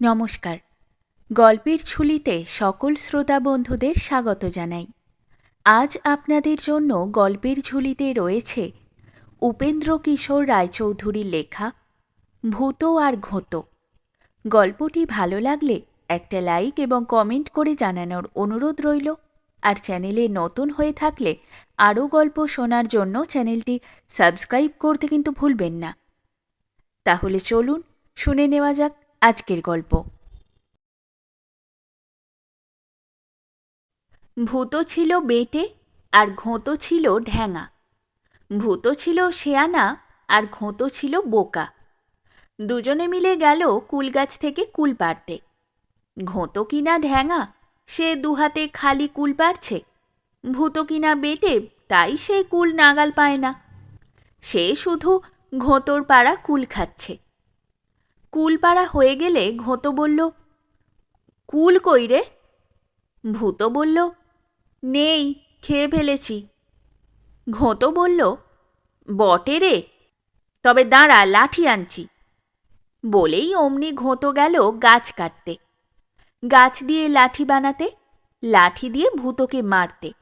নমস্কার। গল্পের ঝুলিতে সকল শ্রোতা বন্ধুদের স্বাগত জানাই। আজ আপনাদের জন্য গল্পের ঝুলিতে রয়েছে উপেন্দ্র কিশোর রায়চৌধুরীর লেখা ভূত আর ঘোঁত গল্পটি ভালো লাগলে একটা লাইক এবং কমেন্ট করে জানানোর অনুরোধ রইল। আর চ্যানেলে নতুন হয়ে থাকলে আরও গল্প শোনার জন্য চ্যানেলটি সাবস্ক্রাইব করতে কিন্তু ভুলবেন না। তাহলে চলুন শুনে নেওয়া যাক আজকের গল্প। ভূত ছিল বেটে আর ঘোঁত ছিল ঢ্যাঙা ভূত ছিল শেয়ানা আর ঘোঁত ছিল বোকা। দুজনে মিলে গেল কুল গাছ থেকে কুল পাড়তে। ঘোঁত কিনা ঢ্যাঙা সে দুহাতে খালি কুল পারছে ভূত কিনা বেটে, তাই সে কুল নাগাল পায় না। সে শুধু ঘোঁতর পাড়া কুল খাচ্ছে। কুল পাড়া হয়ে গেলে ঘোঁতো বলল, কুল কই রে? ভূত বলল, নেই, খেয়ে ফেলেছি। ঘোঁতো বলল, বটে রে, তবে দাঁড়া, লাঠি আনছি। বলেই অমনি ঘোঁতো গেল গাছ কাটতে। গাছ দিয়ে লাঠি বানাতে, লাঠি দিয়ে ভূতকে মারতে।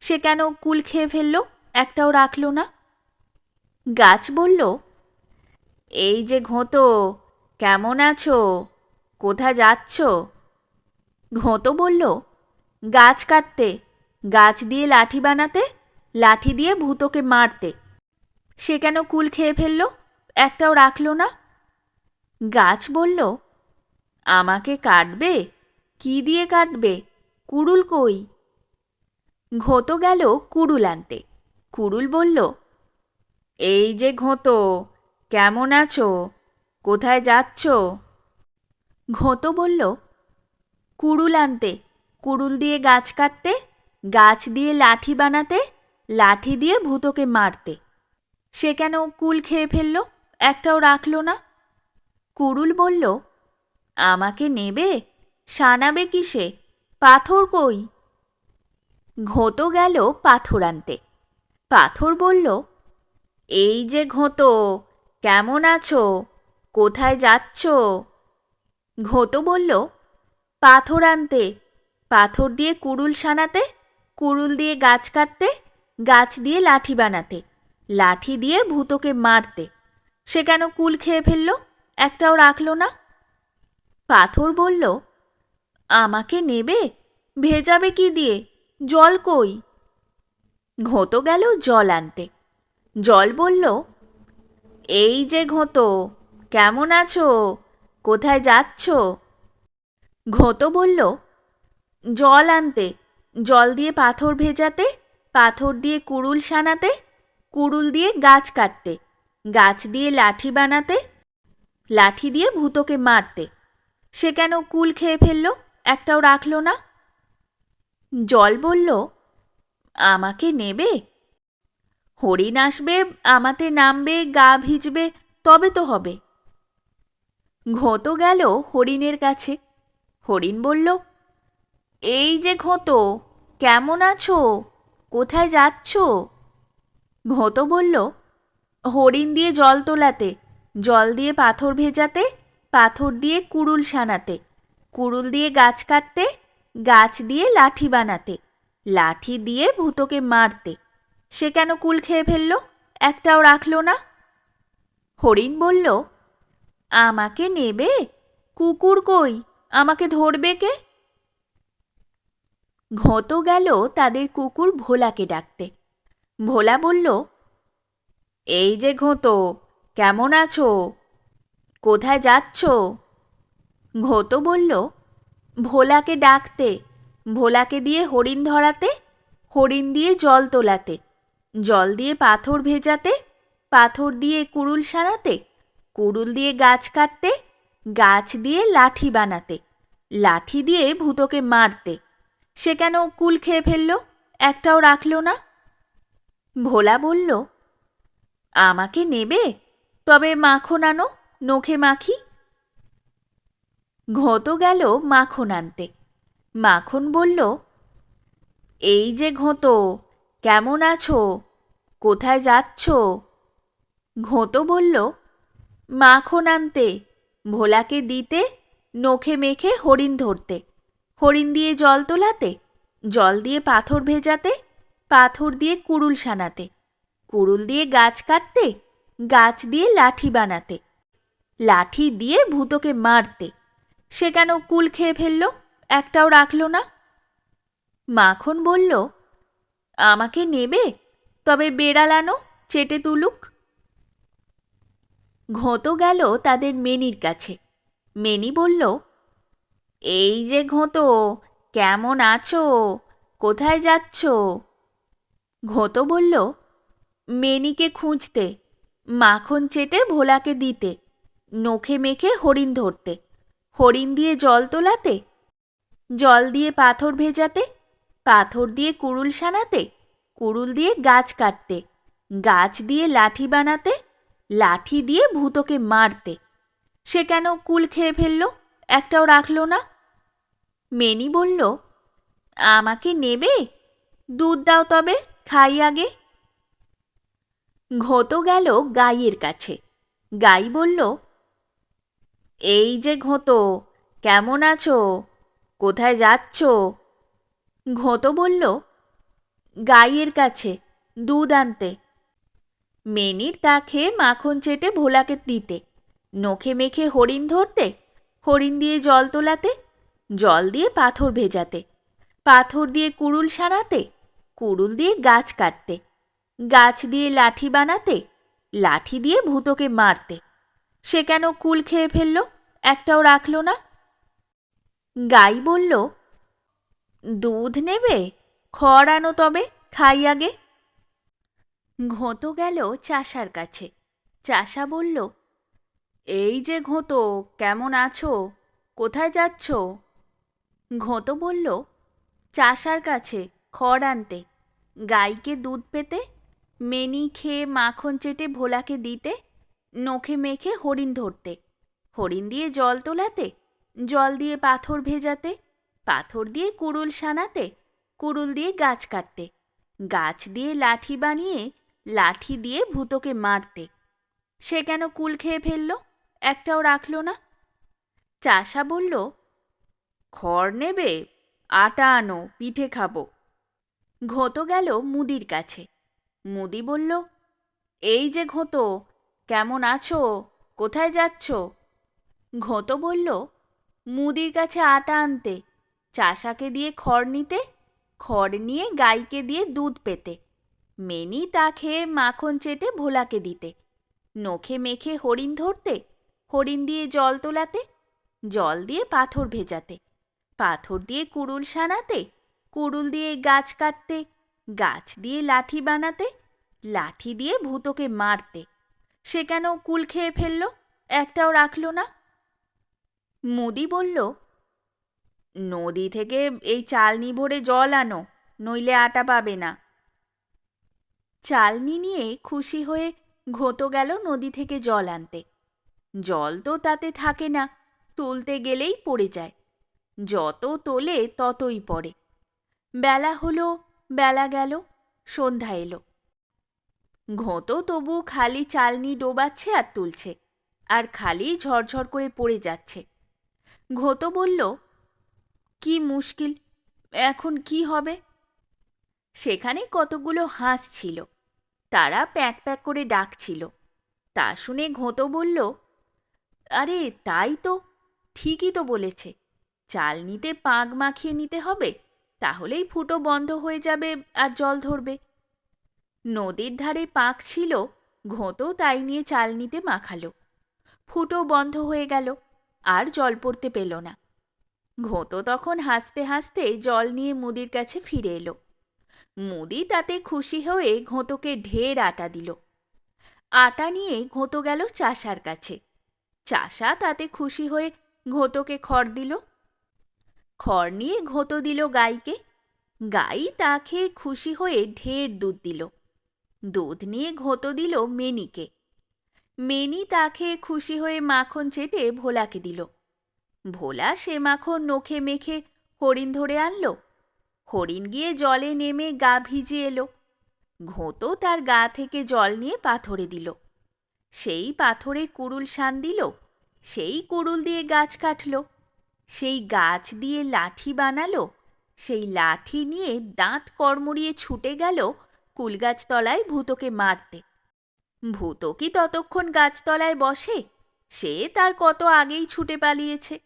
সে কেন কুল খেয়ে ফেলল, একটাও রাখল না। গাছ বলল, এই যে ঘোঁতো কেমন আছো? কোথা যাচ্ছ? ঘোঁতো বলল, গাছ কাটতে, গাছ দিয়ে লাঠি বানাতে, লাঠি দিয়ে ভূতকে মারতে। সে কেন কুল খেয়ে ফেলল? একটাও রাখল না। গাছ বলল, আমাকে কাটবে? কি দিয়ে কাটবে? কুড়ুল কই? ঘোঁতো গেল কুড়ুল আনতে। কুড়ুল বলল, এই যে ঘোঁতো, কেমন আছো? কোথায় যাচ্ছ? ঘোঁতো বলল, কুড়ুল আনতে, কুড়ুল দিয়ে গাছ কাটতে, গাছ দিয়ে লাঠি বানাতে, লাঠি দিয়ে ভূতকে মারতে। সে কেন কুল খেয়ে ফেলল, একটাও রাখল না? কুড়ুল বলল, আমাকে নেবে? সানাবে কিসে? পাথর কই? ঘোঁতো গেল পাথর আনতে। পাথর বলল, এই যে ঘোঁতো, কেমন আছো? কোথায় যাচ্ছ? ঘোঁতো বলল, পাথর আনতে, পাথর দিয়ে কুড়ুল সানাতে, কুড়ুল দিয়ে গাছ কাটতে, গাছ দিয়ে লাঠি বানাতে, লাঠি দিয়ে ভূতকে মারতে। সে কেন কুল খেয়ে ফেলল? একটাও রাখল না। পাথর বলল, আমাকে নেবে? ভেজাবে কি দিয়ে? জল কই? ঘোঁতো গেল জল আনতে। জল বলল, এই যে ঘোঁতো কেমন আছো? কোথায় যাচ্ছ? ঘোঁতো বলল, জল আনতে, জল দিয়ে পাথর ভেজাতে, পাথর দিয়ে কুড়ুল সানাতে, কুড়ুল দিয়ে গাছ কাটতে, গাছ দিয়ে লাঠি বানাতে, লাঠি দিয়ে ভূতকে মারতে। সে কেন কুল খেয়ে ফেলল? একটাও রাখল না। জল বলল, আমাকে নেবে? হরিণ আসবে, আমাতে নামবে, গা ভিজবে, তবে তো হবে। ঘোঁতো গেল হরিণের কাছে। হরিণ বলল, এই যে ঘোঁতো, কেমন আছো? কোথায় যাচ্ছ? ঘোঁতো বলল, হরিণ দিয়ে জল তোলাতে, জল দিয়ে পাথর ভেজাতে, পাথর দিয়ে কুড়ুল সানাতে, কুড়ুল দিয়ে গাছ কাটতে, গাছ দিয়ে লাঠি বানাতে, লাঠি দিয়ে ভূতকে মারতে। সে কেন কুল খেয়ে ফেলল? একটাও রাখল না? হরিণ বলল আমাকে নেবে? কুকুর কই? আমাকে ধরবে কে? ঘোঁত গেল তাদের কুকুর ভোলাকে ডাকতে। ভোলা বলল, এই যে ঘোঁতো, কেমন আছো? কোথায় যাচ্ছ? ঘোঁত বলল, ভোলাকে ডাকতে, ভোলাকে দিয়ে হরিণ ধরাতে, হরিণ দিয়ে জল তোলাতে, জল দিয়ে পাথর ভেজাতে, পাথর দিয়ে কুড়ুল সানাতে কুড়ুল দিয়ে গাছ কাটতে, গাছ দিয়ে লাঠি বানাতে, লাঠি দিয়ে ভূতকে মারতে। সে কেন কুল খেয়ে ফেলল? একটাও রাখল না। ভোলা বলল, আমাকে নেবে? তবে মাখন আনো, নখে মাখি? ঘোঁতো গেল মাখন আনতে। মাখন বলল, এই যে ঘোঁতো, কেমন আছো? কোথায় যাচ্ছ? ঘোঁতো বলল মাখন আনতে, ভোলাকে দিতে, নখে মেখে হরিণ ধরতে। হরিণ দিয়ে জল তোলাতে, জল দিয়ে পাথর ভেজাতে, পাথর দিয়ে কুড়ুল সানাতে। কুড়ুল দিয়ে গাছ কাটতে, গাছ দিয়ে লাঠি বানাতে। লাঠি দিয়ে ভূতকে মারতে। সে কেন কুল খেয়ে ফেলল? একটাও রাখল না। মাখন বলল, আমাকে নেবে? তবে বেড়াল আনো, চেটে তুলুক। ঘোঁতো গেল তাদের মেনির কাছে। মেনি বলল, এই যে ঘোঁতো, কেমন আছো? কোথায় যাচ্ছ? ঘোঁতো বলল, মেনিকে খুঁজতে, মাখন চেটে ভোলাকে দিতে, নখে মেখে হরিণ ধরতে, হরিণ দিয়ে জল তোলাতে, জল দিয়ে পাথর ভেজাতে, পাথর দিয়ে কুড়ুল সানাতে কুড়ুল দিয়ে গাছ কাটতে, গাছ দিয়ে লাঠি বানাতে লাঠি দিয়ে ভূতকে মারতে। সে কেন কুল খেয়ে ফেলল? একটাও রাখল না। মেনি বলল, আমাকে নেবে? দুধ দাও তবে, খাই আগে। ঘোতো গেল গাইয়ের কাছে। গাই বলল, এই যে ঘোঁতো, কেমন আছো? কোথায় যাচ্ছ? ঘোঁতো বলল, গাইয়ের কাছে দুধ আনতে। মেনির তা খেয়ে মাখন চেটে ভোলাকে দিতে। নখে মেখে হরিণ ধরতে, হরিণ দিয়ে জল তোলাতে, জল দিয়ে পাথর ভেজাতে, পাথর দিয়ে কুড়ুল সানাতে, কুড়ুল দিয়ে গাছ কাটতে, গাছ দিয়ে লাঠি বানাতে, লাঠি দিয়ে ভূতকে মারতে। সে কেন কুল খেয়ে ফেলল, একটাও রাখল না? গাই বলল, দুধ নেবে, খড় আনো তবে, খাই আগে। ঘোঁতো গেল চাষার কাছে। চাষা বলল, এই যে ঘোঁতো, কেমন আছো? কোথায় যাচ্ছ? ঘোঁতো বলল, চাষার কাছে, খড় আনতে। গাইকে দুধ পেতে, মেনি খেয়ে মাখন চেটে ভোলাকে দিতে, নখে মেখে হরিণ ধরতে। হরিণ দিয়ে জল তোলাতে, জল দিয়ে পাথর ভেজাতে, পাথর দিয়ে কুড়ুল সানাতে, কুড়ুল দিয়ে গাছ কাটতে। গাছ দিয়ে লাঠি বানিয়ে লাঠি দিয়ে ভূতকে মারতে। সে কেন কুল খেয়ে ফেলল? একটাও রাখল না। চাষা বলল, খড় নেবে, আটা আনো, পিঠে খাব। ঘোঁতো গেল মুদির কাছে। মুদি বলল, এই যে ঘোঁতো, কেমন আছো? কোথায় যাচ্ছ? ঘোঁতো বলল, মুদির কাছে আটা আনতে, চাষাকে দিয়ে খড় নিতে, খড় নিয়ে গাইকে দিয়ে দুধ পেতে। মেনি তা খেয়ে মাখন চেটে ভোলাকে দিতে। নখে মেখে হরিণ ধরতে, হরিণ দিয়ে জল তোলাতে, জল দিয়ে পাথর ভেজাতে, পাথর দিয়ে কুড়ুল সানাতে, কুড়ুল দিয়ে গাছ কাটতে, গাছ দিয়ে লাঠি বানাতে, লাঠি দিয়ে ভূতকে মারতে। সে কেন কুল খেয়ে ফেলল, একটাও রাখল না? মুদি বলল, নদী থেকে এই চালনি ভরে জল আনো, নইলে আটা পাবে না। চালনি নিয়ে খুশি হয়ে ঘোতো গেল নদী থেকে জল আনতে। জল তো তাতে থাকে না, তুলতে গেলেই পড়ে যায়। যত তোলে ততই পড়ে। বেলা হলো, বেলা গেল, সন্ধ্যা এলো। ঘোঁতো তবু খালি চালনি ডোবাচ্ছে আর তুলছে, আর খালি ঝরঝর করে পড়ে যাচ্ছে। ঘোঁতো বলল, কি মুশকিল, এখন কি হবে? সেখানে কতগুলো হাঁস ছিল। তারা প্যাক প্যাক করে ডাকছিল। তা শুনে ঘোঁতো বলল, আরে, তাই তো, ঠিকই তো বলেছে। চাল নিতে পাঁক মাখিয়ে নিতে হবে, তাহলেই ফুটো বন্ধ হয়ে যাবে আর জল ধরবে। নদীর ধারে পাঁক ছিল, ঘোঁতো তাই নিয়ে চাল নিতে মাখালো। ফুটো বন্ধ হয়ে গেল, আর জল পড়তে পেল না। ঘোঁতো তখন হাসতে হাসতে জল নিয়ে মুদির কাছে ফিরে এলো। মুদি তাতে খুশি হয়ে ঘোঁতোকে ঢের আটা দিল। আটা নিয়ে ঘোঁতো গেল চাষার কাছে। চাষা তাতে খুশি হয়ে ঘোঁতোকে খড় দিল। খড় নিয়ে ঘোঁতো দিল গাইকে। গাই তা খেয়ে খুশি হয়ে ঢের দুধ দিল। দুধ নিয়ে ঘোঁতো দিল মেনিকে। মেনি তা খেয়ে খুশি হয়ে মাখন চেটে ভোলাকে দিল। ভোলা সে মাখন নখে মেখে হরিণ ধরে আনলো। হরিণ গিয়ে জলে নেমে গা ভিজে এলো। ঘোঁতো তার গা থেকে জল নিয়ে পাথরে দিল। সেই পাথরে কুড়ুল শান দিল, সেই কুড়ুল দিয়ে গাছ কাটল, সেই গাছ দিয়ে লাঠি বানালো, সেই লাঠি নিয়ে দাঁত কড়মড়িয়ে ছুটে গেল কুলগাছতলায় ভূতকে মারতে। ভূত কি ততক্ষণ গাছতলায় বসে? সে তার কত আগেই ছুটে পালিয়েছে।